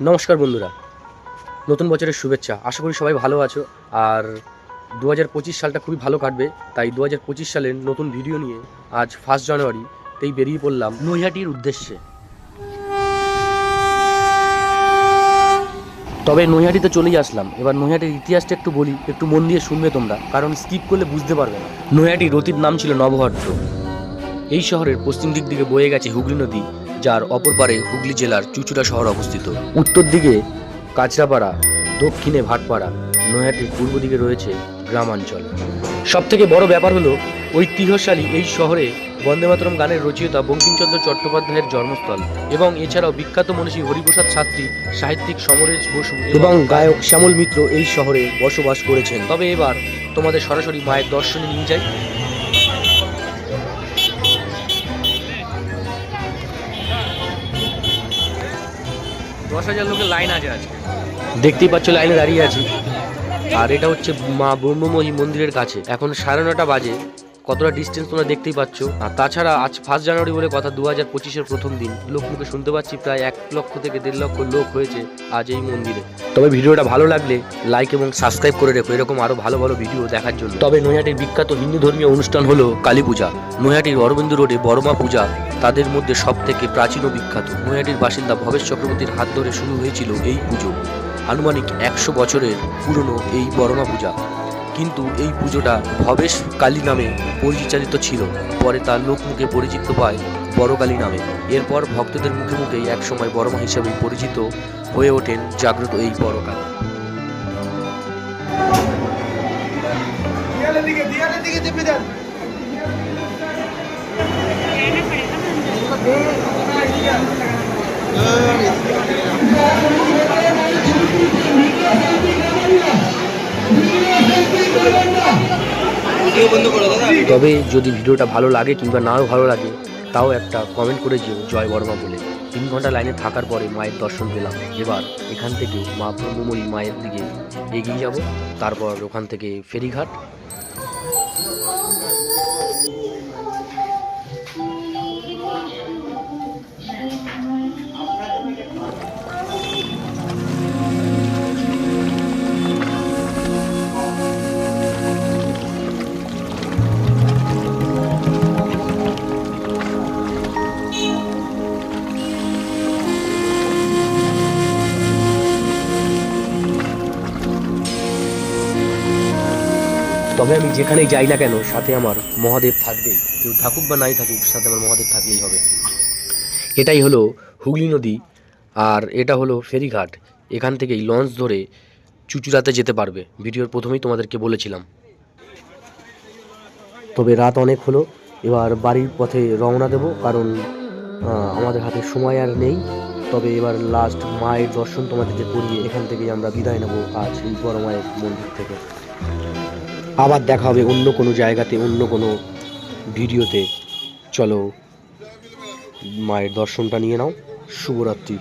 নমস্কার বন্ধুরা। নতুন বছরের শুভেচ্ছা। আশা করি সবাই ভালো আছো। আর দু হাজার পঁচিশ সালটা খুবই ভালো কাটবে। তাই দু হাজার পঁচিশ সালের নতুন ভিডিও নিয়ে আজ ফার্স্ট জানুয়ারিতেই বেরিয়ে পড়লাম নৈহাটির উদ্দেশ্যে। তবে নৈহাটিতে চলেই আসলাম। এবার নৈহাটির ইতিহাসটা একটু বলি, একটু মন দিয়ে শুনবে তোমরা। কারণ স্কিপ করলে বুঝতে পারবে না। নৈহাটি রতির নাম ছিল নবহট্ট এই শহরের পশ্চিম দিক দিকে বয়ে গেছে হুগলি নদী। যার অপর পারে হুগলি জেলার চুচুড়া শহর অবস্থিত। উত্তর দিকে কাঁচরাপাড়া দক্ষিণে ভাটপাড়া নৈহাটির পূর্ব দিকে রয়েছে গ্রামাঞ্চল। সব থেকে বড় ব্যাপার হলো ঐতিহ্যশালী এই শহরে বন্দে মাতরম গানের রচয়িতা বঙ্কিমচন্দ্র চট্টোপাধ্যায়ের জন্মস্থল এবং এছাড়াও বিখ্যাত মনীষী হরিপ্রসাদ শাস্ত্রী সাহিত্যিক সমরেশ বসু এবং গায়ক শ্যামল মিত্র এই শহরে বসবাস করেছেন। তবে এবার তোমাদের সরাসরি মায়ের দর্শনে নিয়ে যাই। দেখতেই পাচ্ছ লাইনে দাঁড়িয়ে আছি। আর এটা হচ্ছে মা ব্রহ্মময়ী মন্দিরের কাছে। এখন সাড়ে নটা বাজে। কতটা ডিস্টেন্স তোমরা দেখতেই পাচ্ছ। আর তাছাড়া আজ ফার্স্ট জানুয়ারি বলে কথা দু হাজার পঁচিশের প্রথম দিন। লোকমুখে শুনতে পাচ্ছি, প্রায় এক লক্ষ থেকে দেড় লক্ষ লোক হয়েছে আজ এই মন্দিরে। তবে ভিডিওটা ভালো লাগলে লাইক এবং সাবস্ক্রাইব করে রেখো, এরকম আরও ভালো ভালো ভিডিও দেখার জন্য। তবে নৈহাটির বিখ্যাত হিন্দু ধর্মীয় অনুষ্ঠান হলো কালী পূজা। নৈহাটির অরবিন্দ রোডে বড়মা পূজা তাদের মধ্যে সব থেকে প্রাচীন ও বিখ্যাত। নৈহাটির বাসিন্দা ভবেশ চক্রবর্তীর হাত ধরে শুরু হয়েছিল এই পুজো। আনুমানিক একশো বছরের পুরনো এই বড়মা পূজা। কিন্তু এই পুজোটা ভবেশ কালী নামে পরিচালিত ছিল। পরে তার লোকমুখে পরিচিত পায় বড়কালী নামে। এরপর ভক্তদের মুখে মুখে একসময় বড়মা হিসেবে পরিচিত হয়ে ওঠেন জাগ্রত এই বড়কালী দিকে তবে যদি ভিডিওটা ভালো লাগে কিংবা নাও ভালো লাগে, তাও একটা কমেন্ট করে যেও জয় বর্মা বলে। তিন ঘণ্টা লাইনে থাকার পরে মায়ের দর্শন পেলাম। এবার এখান থেকে মা ব্রহ্মময়ী মায়ের দিকে এগিয়ে যাব। তারপর ওখান থেকে ফেরিঘাট তবে আমি যেখানেই যাই না কেন, সাথে আমার মহাদেব থাকবেই। কেউ থাকুক বা নাই থাকুক, সাথে আমার মহাদেব থাকলেই হবে। এটাই হলো হুগলি নদী, আর এটা হলো ফেরিঘাট। এখান থেকেই লঞ্চ ধরে চুচুড়াতে যেতে পারবে। ভিডিওর প্রথমেই তোমাদেরকে বলেছিলাম। তবে রাত অনেক হলো, এবার বাড়ির পথে রওনা দেব, কারণ আমাদের হাতে সময় আর নেই। তবে এবার লাস্ট মায়ের দর্শন তোমাদেরকে করিয়ে এখান থেকেই আমরা বিদায় নেব আজ এই বড় মায়ের মন্দির থেকে। আবার দেখা হবে অন্য কোনো জায়গাতে, অন্য কোনো ভিডিওতে। চলো, মায়ের দর্শনটা নিয়ে নাও। শুভরাত্রি।